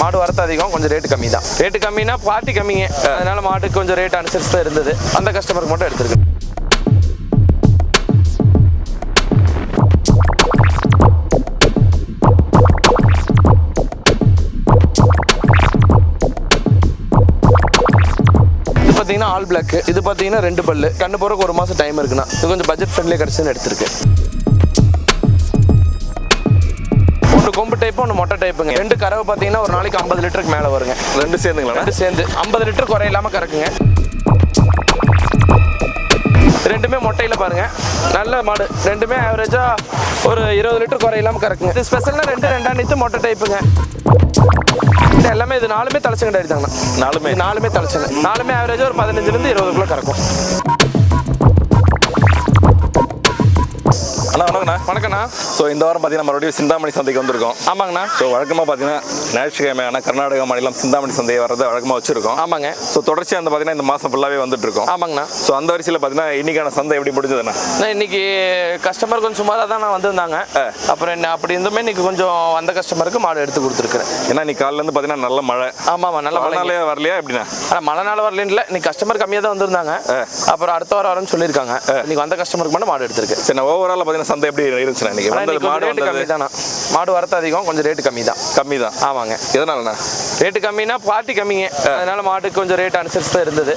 மாடு வரத்து அதிகம் கொஞ்சம் ரேட்டு கம்மி தான் ரேட்டு கம்மினா பார்ட்டி கம்மிங்க அதனால மாட்டுக்கு கொஞ்சம் ரேட் அனுசரிச்சு தான் இருந்தது. அந்த கஸ்டமருக்கு மட்டும் எடுத்துருக்கு இது பார்த்தீங்கன்னா ஆல் பிளாக் இது பார்த்தீங்கன்னா ரெண்டு பல்லு. கண்ணு போறதுக்கு ஒரு மாசம் டைம் இருக்குண்ணா. இது கொஞ்சம் பட்ஜெட் ஃப்ரெண்ட்லி கிடச்சுன்னு எடுத்திருக்கு கொம்பு டைப் ஒன்று மொட்டை டைப்புங்க ரெண்டு கறவை பார்த்தீங்கன்னா ஒரு நாளைக்கு ஐம்பது லிட்டருக்கு மேலே வருங்க. ரெண்டு சேர்ந்துங்களா ரெண்டு சேர்ந்து. ஐம்பது லிட்டர் குறை இல்லாம கறக்குங்க. ரெண்டுமே மொட்டையில் பாருங்க. நல்ல மாடு. ரெண்டுமே ஆவரேஜா ஒரு இருபது லிட்டர் குறை இல்லாம கறக்குங்க. இது ஸ்பெஷல்னா ரெண்டு ரெண்டாம் மொட்டை டைப்புங்க இது எல்லாமே இது நாலுமே தலைச்சங்கடை எடுத்தாங்கண்ணா நாலுமே? நாலுமே தலைச்சங்க. நாலுமே ஆவரேஜா ஒரு பதினஞ்சுலேருந்து இருபதுக்குள்ள கறக்கும். அண்ணா வணக்கண்ணா வணக்கண்ணா ஸோ இந்த வாரம் பார்த்தீங்கன்னா மறுபடியும் சிந்தாமணி சந்தைக்கு வந்திருக்கோம். ஆமாங்கண்ணா. ஸோ வழக்கமாக பார்த்தீங்கன்னா ஞாயிற்றுக்கிழமை ஆனால் கர்நாடகா மாநிலம் சிந்தாமணி சந்தையை வர்றதை வழக்கமாக வச்சிருக்கோம். ஆமாங்க. ஸோ தொடர்ச்சியாக வந்து பார்த்தீங்கன்னா இந்த மாதம் ஃபுல்லாகவே வந்துட்டு இருக்கோம் ஆமாங்கண்ணா. ஸோ அந்த வரிசையில் பார்த்தீங்கன்னா இன்னைக்கான சந்தை எப்படி முடிஞ்சதுண்ணா? இன்னைக்கு கஸ்டமர் கொஞ்சம் சுமாராக தான் நான் வந்திருந்தாங்க அப்புறம் என்ன அப்படி இருந்துமே இன்னைக்கு கொஞ்சம் அந்த கஸ்டமருக்கு மாடு எடுத்து கொடுத்துருக்குறேன். ஏன்னா இன்னைக்கு காலையிலேருந்து பார்த்தீங்கன்னா நல்ல மழை. ஆமாம் நல்ல மழை மழைனாலே வரலையா எப்படிண்ணா? ஆனால் மழை நாள் வரலன்னு இல்லை இன்னைக்கு கஸ்டமர் கம்மியாக தான் வந்திருந்தாங்க அப்புறம் அடுத்த வாரம் வரேன்னு சொல்லியிருக்காங்க. இன்னைக்கு வந்த கஸ்டமருக்கு மட்டும் மாடு எடுத்திருக்கு சரி நான் ஓவரால் பார்த்தீங்கன்னா சந்தை எப்படி இருந்துச்சுண்ணா இன்னைக்கு? மாடு மாடு வரத்து அதிகம் கொஞ்சம் ரேட்டு கம்மி தான் கம்மி தான் ஆமாங்க. எதனாலண்ணா? ரேட்டு கம்மினா பார்ட்டி கம்மிங்க. அதனால மாட்டுக்கு கொஞ்சம் ரேட் அனுசரிச்சு தான் இருந்தது.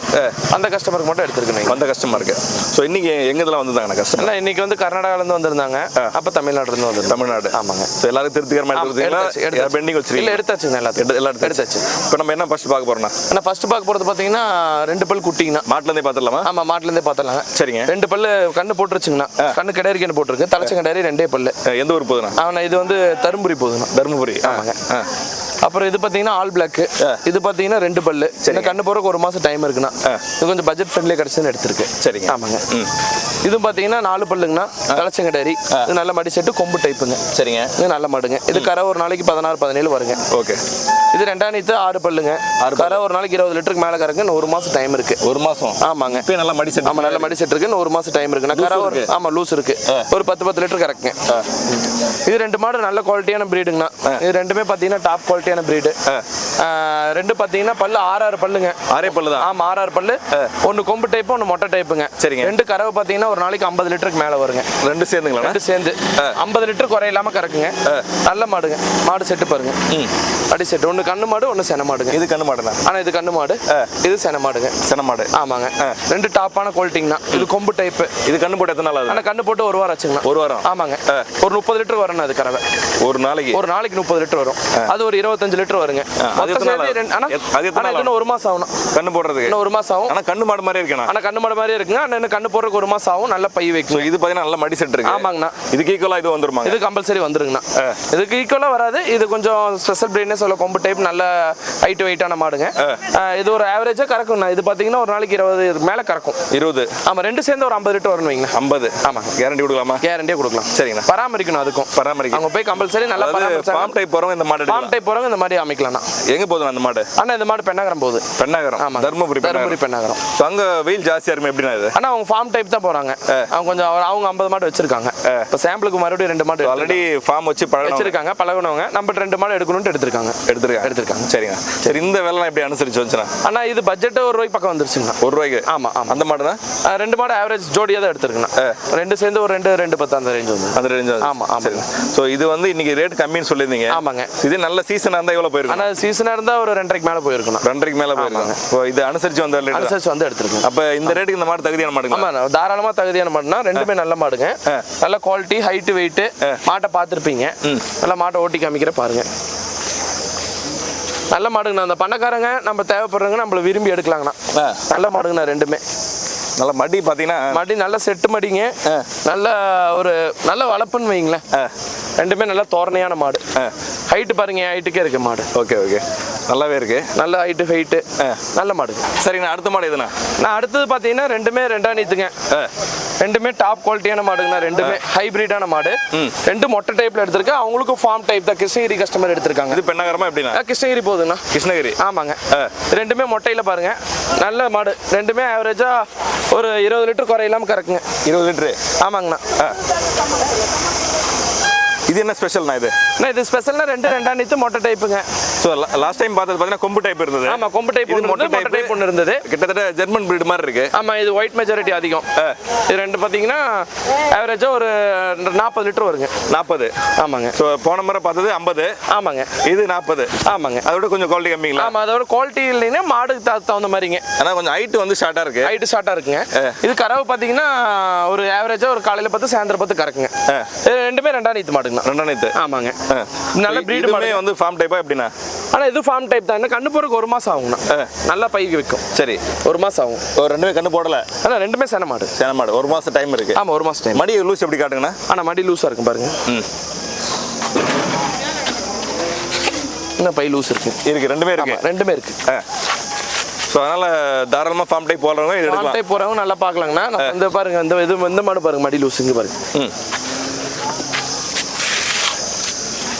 அந்த கஸ்டமருக்கு மட்டும் எடுத்துருக்கணும் வந்த கஷ்டமா இருக்கு ஸோ இன்னைக்கு எங்க இதெல்லாம் வந்திருந்தாங்கண்ணா கஷ்டம் ஆனால் இன்னைக்கு வந்து கர்நாடகாலேருந்து வந்திருந்தாங்க. அப்போ தமிழ்நாட்டிலேருந்து வந்திருந்தாங்க. தமிழ்நாடு. ஆமாங்க. ஸோ எல்லாரும் திருப்திகர மாதிரி ஆமா, எடுத்தாச்சு, கொடுத்தீங்களா எடுத்தாச்சு. பெண்டிங் இல்லை வச்சிருக்கீங்க எடுத்தாச்சுங்க எல்லாத்தையும். எல்லாம் எடுத்தாச்சு. இப்போ நம்ம என்ன ஃபர்ஸ்ட் பார்க்க போறோம்னா? ஆனால் ஃபர்ஸ்ட் பார்க்க போகிறது பார்த்தீங்கன்னா ரெண்டு பல் குட்டிங்கண்ணா மாட்டுலேருந்தே பார்த்துடலாமா ஆமாம் மாட்டுலேருந்தே பார்த்துடலாங்க சரிங்க. ரெண்டு பல்லு கண்ணு போட்டுருச்சுங்கண்ணா கண்ணு கிடாரி கண்ணு போட்டிருக்கு. தலைச்ச கிடாரி ரெண்டே பல்லு. எந்த ஊர் போகுதுண்ணா அவனை இது வந்து தருமபுரி போகுதுண்ணா தருமபுரி. ஆமாங்க. அப்புறம் இது பார்த்தீங்கன்னா ஆல் பிளாக் இது பார்த்தீங்கன்னா ரெண்டு பல்லு. இந்த கண்ணு போறதுக்கு ஒரு மாசம் டைம் இருக்குண்ணா. இது கொஞ்சம் பட்ஜெட் ஃப்ரெண்ட்லி கிடச்சுன்னு எடுத்திருக்கு. சரிங்க. ஆமாங்க. இது பார்த்தீங்கன்னா நாலு பல்லுங்கண்ணா. தலைச்சங்கடாரி இது நல்ல மடி செட்டு கொம்பு டைப்புங்க சரிங்க. இது நல்ல மாடுங்க. இது கரை ஒரு நாளைக்கு பதினாறு பதினேழு வருங்க. ஓகே. இது ரெண்டாம் நீத்து ஆறு பல்லுங்க. கரை ஒரு நாளைக்கு இருபது லிட்டருக்கு மேலே கறக்கு இன்னும் ஒரு மாசம் டைம் இருக்கு. ஒரு மாசம். ஆமாங்க. இப்போ நல்லா மடி செட் ஆமா நல்ல மடி செட் இருக்கு. இன்னும் ஒரு மாசம் டைம் இருக்கு நான் கரை ஒரு இருக்கு. ஆமா லூஸ் இருக்கு. ஒரு பத்து பத்து லிட்டர் கறக்குங்க இது ரெண்டு மாடு நல்ல குவாலிட்டியான பிரீடுங்கண்ணா இது ரெண்டுமே பார்த்தீங்கன்னா டாப் குவாலிட்டியான பிரீடு ரெண்டு பார்த்தீங்கன்னா பல்லு ஆறு ஆறு பல்லுங்க. ஆறே பல்லு தான். ஆமா ஆறு ஆறு பல்லு ஒன்னு கொம்பு டைப்பு ஒன்னு மொட்டை டைப்புங்க சரிங்க. ரெண்டு கறவை பார்த்தீங்கன்னா ஒரு நாளைக்கு ஐம்பது லிட்டருக்கு மேலே வருங்க. ரெண்டு சேர்ந்துங்களா? ரெண்டு சேர்ந்து. ஐம்பது லிட்டர் குறை இல்லாம கறக்குங்க. நல்ல மாடுங்க. மாடு செட்டு பாருங்க. அடி செட்டு. ஒன்னு கண்ணு மாடு ஒன்னு சென மாடுங்க. இது கண்ணு மாடுண்ணா? ஆனா இது கண்ணு மாடு. இது சென மாடுங்க. சென மாடு. ஆமாங்க. ரெண்டு டாப்பான குவாலிட்டிங்கண்ணா இது கொம்பு டைப்பு இது கண்ணு போட்டு எத்தனை நாள் ஆகுது? ஆனா கண்ணு போட்டு ஒரு வாரம் ஆச்சுங்கண்ணா ஒரு வாரம். ஆமாங்க. ஒரு முப்பது லிட்டர் வரணும் அது கறவை. ஒரு நாளைக்கு? ஒரு நாளைக்கு முப்பது லிட்டர் வரும். அது ஒரு இருபத்தஞ்சு லிட்டர் வருங்க. அது மொத்தம் எத்தனை சேர்த்து நாள்? ரெண்டு- ஆனா எத்- அது எத்தனை ஆனா இது நாள்? இன்னும் ஒரு மாசம் ஆகணும். கண்ணு போடுறதுக்கு? இன்னும் ஒரு மாசம் ஆகும். ஆனா கண்ணு மாடு மாதிரி இருக்கணும் ஆனா கண்ணு மாடு மாதிரியே இருக்குங்க. ஆனா இன்னும் கண்ணு போடுறதுக்கு ஒரு மாசம் ஆகும். நல்ல பை வைக்கும். இது பார்த்தீங்கன்னா நல்ல மடி செட் இருக்கு. ஆமாங்கண்ணா. இதுக்கு ஈக்குவலாக இது வந்துருமாங்க? இது கம்பல்சரி வந்துருங்கண்ணா. இதுக்கு ஈக்குவலாக வராது. இது கொஞ்சம் ஸ்பெஷல் பிரீட்னே சொல்ல கொம்பு டைப் நல்ல ஹைட் வெயிட்டான மாடுங்க. இது ஒரு ஆவரேஜாக கறக்கும்ண்ணா இது பார்த்தீங்கன்னா ஒரு நாளைக்கு இருபது மேலே கறக்கும். இருபது. ஆமாம் ரெண்டு சேர்ந்து ஒரு ஐம்பது லிட்டர் வரணும் வைங்களேன் ஐம்பது. ஆமாங்க. கேரண்டி கொடுக்கலாமா? கேரண்டியே கொடுக்கலாம். சரிங்கண்ணா. பராமரிக்கணும் அதுக்கும். பராமரிக்க அவங்க போய் கம்பல்சரி நல்லா பராமரிச்சாங்க. ஃபார்ம் டைப் போறவங்க இந்த மாடு ஃபார்ம் டைப் போகிறவங்க இந்த மாதிரி அமைக்கலாம்ண்ணா எங்க போதும் அந்த மாடு? ஆனால் இந்த மாடு பெண்ணாகரம் போகுது. பெண்ணாகரம். ஆமாம் தருமபுரி தருமபுரி பெண்ணாகரம். ஸோ அங்க வெயில் ஜாஸ்தியா இருக்குமே எப்படின்னா இது? ஆனால் அவங்க ஃபார்ம் டைப் தான் போகிறாங்க அவங்க கொஞ்சம் அவங்க ஐம்பது மாடு வச்சிருக்காங்க. இப்போ சாம்பிளுக்கு மறுபடியும் ரெண்டு மாடு ஆல்ரெடி ஃபார்ம் வச்சு பழகம் வச்சிருக்காங்க பழகுனவங்க. நம்ம ரெண்டு மாடு எடுக்கணும்னு எடுத்திருக்காங்க. எடுத்துருக்காங்க. எடுத்திருக்காங்க. சரிங்க சரி. இந்த வேலைலாம் எப்படி அனுசரிச்சு வந்துச்சுண்ணா? ஆனா இது பட்ஜெட் ஒரு ரூபாய் பக்கம் வந்துருச்சுங்கண்ணா. ஒரு ரூபாய்க்கு? ஆமா ஆமா. அந்த மாடு தான் ரெண்டு மாடு ஆவரேஜ் ஜோடியாக தான் எடுத்திருக்கேன் ரெண்டு சேர்ந்து ஒரு ரெண்டு ரெண்டு பத்து அந்த ரேஞ்ச் வந்து. அந்த ரேஞ்ச் ஆமா, ஆமா. சரி. ஸோ இது வந்து இன்னைக்கு ரேட் கம்மின்னு சொல்லியிருந்தீங்க. ஆமாங்க. இது நல்ல சீசனாக இருந்தால் எவ்வளோ போயிருக்கும்? ஆனா சீசனாக இருந்தால் ஒரு ரெண்டரைக்கு மேலே போயிருக்கணும் ரெண்டரைக்கு மேலே போயிருக்காங்க இப்போ இது அனுசரிச்சு வந்த அனுசரிச்சு வந்து எடுத்திருக்கேன் அப்போ இந்த ரேட்டுக்கு இந்த மாடு தகுதியான மாடுங்களா? ஆமா தாராளமா தகுதியான மாடுனா ரெண்டுமே நல்ல மாடுங்க. நல்ல குவாலிட்டி ஹைட்டு வெயிட் மாட்டை பார்த்துருப்பீங்க. நல்ல மாட்டை ஓட்டி காமிக்கிற பாருங்க. நல்ல மாடுங்கண்ணா அந்த பண்ணக்காரங்க நம்ம தேவைப்படுறவங்க நம்மள விரும்பி எடுக்கலாங்கண்ணா. நல்ல மாடுங்கண்ணா ரெண்டுமே. நல்ல மடி பார்த்தீங்கன்னா மடி நல்ல செட்டு மடிங்க. நல்ல ஒரு நல்ல வளர்ப்புன்னு வைங்களேன். ரெண்டுமே நல்ல தோரணையான மாடு. ஹைட்டு பாருங்க என் ஹைட்டுக்கே இருக்கு மாடு. ஓகே ஓகே நல்லாவே இருக்கு. நல்ல ஹைட்டு ஹைட்டு நல்ல மாடுங்க சரிங்கண்ணா அடுத்த மாடு எதுண்ணா நான் அடுத்தது பார்த்தீங்கன்னா ரெண்டுமே ரெண்டா நீத்துங்க ரெண்டுமே டாப் குவாலிட்டியான மாடுங்கண்ணா. ரெண்டுமே ஹைபிரிடான மாடு. ரெண்டு மொட்டை டைப்ல எடுத்திருக்கேன் அவங்களுக்கும் ஃபார்ம் டைப் தான். கிருஷ்ணகிரி கஸ்டமர் எடுத்திருக்காங்க. இது பெண்ணாகரமா எப்படிண்ணா? ஆ, கிருஷ்ணகிரி போகுதுண்ணா. கிருஷ்ணகிரி. ஆமாங்க. ரெண்டுமே மொட்டையில பாருங்க. நல்ல மாடு. ரெண்டுமே ஆவரேஜா ஒரு இருபது லிட்டர் குறை இல்லாம கறக்குங்க. இருபது லிட்டரு? ஆமாங்கண்ணா. இது என்ன ஸ்பெஷல்ண்ணா இது? அண்ணா இது ஸ்பெஷல்னா ரெண்டு ரெண்டாம் நீத்து மொட்டை டைப்புங்க ஸோ லாஸ்ட் டைம் பார்த்தது பார்த்தீங்கன்னா கொம்பு டைப் இருந்தது. ஆமா கொம்பு டைப் இது மொட்டை மொட்டை டைப் ஒன்று இருந்தது. கிட்டத்தட்ட ஜெர்மன் பிரீடு மாதிரி இருக்கு. ஆமா இது ஒயிட் மெஜாரிட்டி அதிகம். இது ரெண்டு பார்த்தீங்கன்னா ஆவரேஜாக ஒரு நாற்பது லிட்டர் வருங்க. நாற்பது ஆமாங்க. ஸோ போன முறை பார்த்தது ஐம்பது. ஆமாங்க. இது நாற்பது ஆமாங்க. அதோட கொஞ்சம் குவாலிட்டி கம்மிங்களா? ஆமா அதோட குவாலிட்டி இல்லைன்னா மாடுக்கு தகுந்த மாதிரிங்க. ஆனால் கொஞ்சம் ஹைட் வந்து ஷார்ட்டாக இருக்கு. ஹைட்டு ஷார்ட்டாக இருக்குங்க. இது கறவை பார்த்தீங்கன்னா ஒரு ஆவரேஜாக ஒரு காலையில் பத்து சாயந்தரம் பத்து கறக்குங்க. ரெண்டுமே ரெண்டாம் நீத்து மாடுங்கண்ணா. ரெண்டாம் நேத்து ஆமாங்க. நல்ல இதுமே மாடு வந்து ஃபார்ம் டைப்பா எப்படிண்ணா? ஆனால் இது ஃபார்ம் டைப் தான். இன்னும் கண்ணு போறதுக்கு ஒரு மாதம் ஆகுங்கண்ணா நல்லா பைக்கு வைக்கும் சரி. ஒரு மாதம் ஆகும். ஒரு ரெண்டுமே கண்ணு போடல. ஆனால் ரெண்டுமே சென மாடு. சேன மாடு. ஒரு மாசம் டைம் இருக்கு. ஆமாம் ஒரு மாதம் டைம் மடி லூஸ் எப்படி காட்டுங்கண்ணா? ஆனால் மடி லூஸாக இருக்கும் பாருங்க. ம். இன்னும் பை லூஸ் இருக்கு? இருக்கு ரெண்டுமே இருக்கு. ரெண்டுமே இருக்கு. ஸோ அதனால தாராளமாக ஃபார்ம் டைப் போடுறவங்க ஃபார்ம் டைப் போகிறவங்க நல்லா பார்க்கலாங்கண்ணா. இந்த பாருங்க இந்த இது இந்த மாடு பாருங்க மடி லூஸ் இங்கே பாருங்க.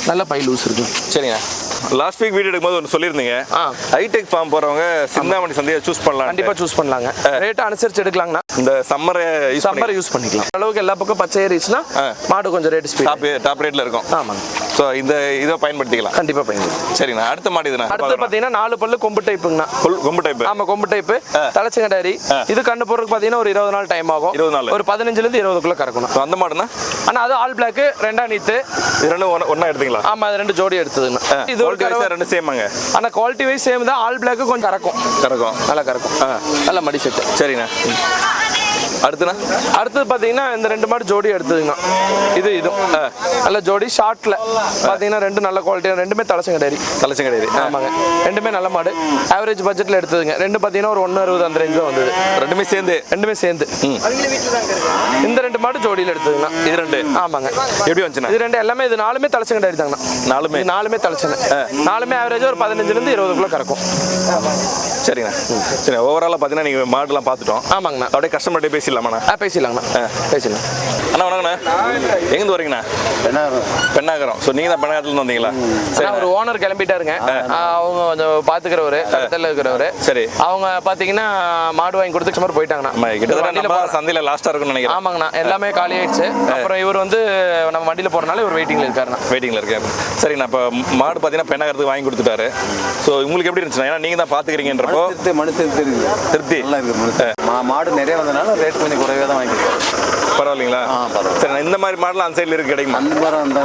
நல்ல பை லூஸ் இருக்கு. சரிங்க லாஸ்ட் வீக் வீடியோ எடுக்கும்போது ஒன்று சொல்லியிருந்தீங்க. ஹைடெக் ஃபார்ம் போறவங்க சிந்தாமணி சந்தையை சூஸ் பண்ணலாம் கண்டிப்பாக சூஸ் பண்ணலாங்க. ரேட்டை அனுசரிச்சு எடுக்கலாங்கண்ணா. இந்த சம்மரை யூஸ் சம்மர் யூஸ் பண்ணிக்கலாம். அளவுக்கு எல்லா பக்கம் பச்சை ஏறிச்சுன்னா மாடு கொஞ்சம் ரேட் ஸ்பீட் டாப் டாப் ரேட்ல இருக்கும். ஆமாங்க. ஸோ இந்த இதை பயன்படுத்திக்கலாம். கண்டிப்பாக பயந்து சரிண்ணா அடுத்த மாடு இதுண்ணா. அடுத்து பார்த்தீங்கன்னா நாலு பல்லு கொம்பு டைப்புங்கண்ணா கொம்பு டைப் ஆமா கொம்பு டைப்பு தலைச்சங்க டைரி இது கண்ணு போறதுக்கு பார்த்தீங்கன்னா ஒரு இருபது நாள் டைம் ஆகும். 20 நாள். ஒரு பதினஞ்சுலேருந்து இருபதுக்குள்ள கறக்கணும். அந்த மாடுண்ணா? ஆனா அது ஆல் பிளாக் ரெண்டாம் நீத்து இது ரெண்டும் ஒண்ணா- ஒண்ணா எடுத்தீங்களா? ஆமா அது ரெண்டு ஜோடி எடுத்ததுங்கண்ணா. இது ஒரு வைஸாக ரெண்டு சேமாங்க ஆனா குவாலிட்டி வைஸ் சேம் தான் ஆல் பிளாக் கொஞ்சம் கறக்கும். கறக்கும். நல்லா கறக்கும். நல்ல மடி செட்டு சரிண்ணா. அடுத்துண்ணா அடுத்தது பார்த்தீங்கன்னா இந்த ரெண்டு மாடு ஜோடி எடுத்ததுங்கண்ணா இது இது. நல்ல ஜோடி ஷார்ட்ல. பார்த்தீங்கன்னா ரெண்டு நல்ல குவாலிட்டி ரெண்டுமே தலைச்சங்க டைரி தலைச்சங்கடேரி ஆமாங்க. ரெண்டுமே நல்ல மாடு. ஆவரேஜ் பட்ஜெட்ல எடுத்ததுங்க. ரெண்டு பார்த்தீங்கன்னா ஒரு ஒன்று அறுபது அந்த ரேஞ்ச் தான் வந்தது. ரெண்டுமே சேர்ந்து? ரெண்டுமே சேர்ந்து. ரெண்டு மாடு ஜோடியில் எடுத்ததுங்கண்ணா. இது ரெண்டு. ஆமாங்க. எப்படி வந்துச்சுண்ணா? இது ரெண்டு எல்லாமே இது நாலுமே தலைச்சங்க டைரி தாங்கண்ணா. நாலுமே? இது நாலுமே தலைச்சங்க நாலுமே ஆவரேஜ் ஒரு பதினஞ்சுலேருந்து இருபதுக்குள்ள கறக்கும். சரிண்ணா சரி ஓவராலாக பார்த்தீங்கன்னா நீங்கள் மாடுலாம் பார்த்துட்டோம் ஆமாங்கண்ணா. அப்படியே கஸ்டமர்கிட்ட பேசிடலாமாண்ணா? ஆ பேசிடலாங்கண்ணா. பேசிடலாம். அண்ணா வணக்கண்ணா. எங்கேருந்து வரீங்கண்ணா? பெண்ணாகரம். ஸோ நீங்கள் தான் பெண்ணாகரத்துலேருந்து வந்தீங்களா? சரி. ஒரு ஓனர் கிளம்பிட்டாருங்க. அவங்க கொஞ்சம் பாத்துக்கிறவரு பக்கத்துல இருக்கிறவரு. சரி. அவங்க பாத்தீங்கன்னா மாடு வாங்கி கொடுத்து சுமார் போயிட்டாங்கண்ணா. கிட்டத்தட்ட சந்தையில் லாஸ்ட்டாக இருக்கும்னு நினைக்கிறேன். ஆமாங்கண்ணா. எல்லாமே காலி ஆயிடுச்சு. அப்புறம் இவர் வந்து நம்ம வண்டியில போறனால இவர் வெயிட்டிங்ல இருக்காருண்ணா. வெயிட்டிங்கில் இருக்கேன் சரிண்ணா இப்போ மாடு பார்த்தீங்கன்னா பெண்ணாகரத்துக்கு வாங்கி கொடுத்துட்டாரு. ஸோ உங்களுக்கு எப்படி இருந்துச்சுண்ணா? ஏன்னா நீங்கள் தான் பார்த்துக்கிறீங்கன்றப்போ திருப்தி மனு திருப்தி திருப்தி? நல்லா இருக்குது மனு மாடு நிறைய வந்தனால ரேட் கொஞ்சம் குறைவாக தான் வாங்கிக்கிறோம் பரவாயில்லைங்களா. சரிண்ணா இந்த மாதிரி மாடலாம் அந்த சைடில் இருக்கு கிடைக்குமா? அந்த மாதிரி அந்த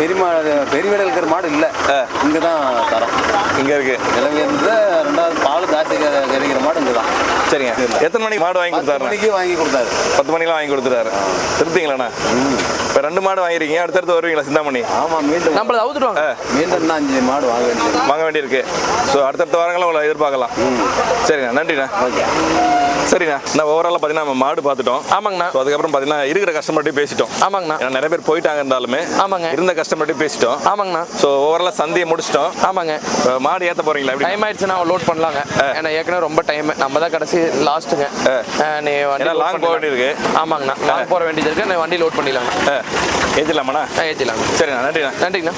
பெரிய மாடு பெரிய வீடு இருக்கிற மாடு இல்லை. இங்கே தான் தரம். இங்கே இருக்கு. நிலவி இருந்தது ரெண்டாவது பால் ஜாஸ்தி கற- கிடைக்கிற மாடு இங்கே தான் சரிங்க எத்தனை மணிக்கு மாடு வாங்கி மணிக்கு வாங்கி கொடுத்தாரு. பத்து மணிக்கெலாம் வாங்கி கொடுத்துட்டாரு. திருப்திங்களாண்ணா இப்போ ரெண்டு மாடு வாங்கிருக்கீங்க அடுத்தடுத்து வருவீங்களா சிந்தாமணி? ஆமாம் மீண்டும். நம்மள அவுத்துடுவாங்க. மீண்டும் இன்னும் அஞ்சு மாடு வாங்க வேண்டியது. வாங்க வேண்டியிருக்கு. ஸோ அடுத்தடுத்த வாரங்களும் உங்களை எதிர்பார்க்கலாம். சரிண்ணா நன்றிண்ணா. ஓகே. சரிண்ணா. நான் ஓவராலாக பார்த்தீங்கன்னா நம்ம மாடு பார்த்துட்டோம் ஆமாங்கண்ணா. ஸோ அதுக்கப்புறம் பார்த்தீங்கன்னா இருக்கிற கஸ்டமர்கிட்டையும் பேசிட்டோம். ஆமாங்கண்ணா. ஏன்னா நிறைய பேர் போயிட்டாங்க இருந்தாலுமே ஆமாங்க. இருந்த கஸ்டமர்கிட்டையும் பேசிட்டோம். ஆமாங்கண்ணா. ஸோ ஓவராலாக சந்தையை முடிச்சிட்டோம். ஆமாங்க. மாடு ஏற்ற போறீங்களா? எப்படி? டைம் ஆயிடுச்சுன்னா லோட் பண்ணலாங்க. ஏன்னா ஏற்கனவே ரொம்ப டைம் நம்ம தான் கடைசி லாஸ்ட்டுங்க நீ பண்ணிடலாம். போக வேண்டியிருக்கு. ஆமாங்கண்ணா. லாங் போற வேண்டியது இருக்கு நான் வண்டி லோட் பண்ணிடலாங்கண்ணா ஏற்றிடலாமாண்ணா ஏற்றிடலாங்க சரிண்ணா நன்றிண்ணா. நன்றிங்கண்ணா.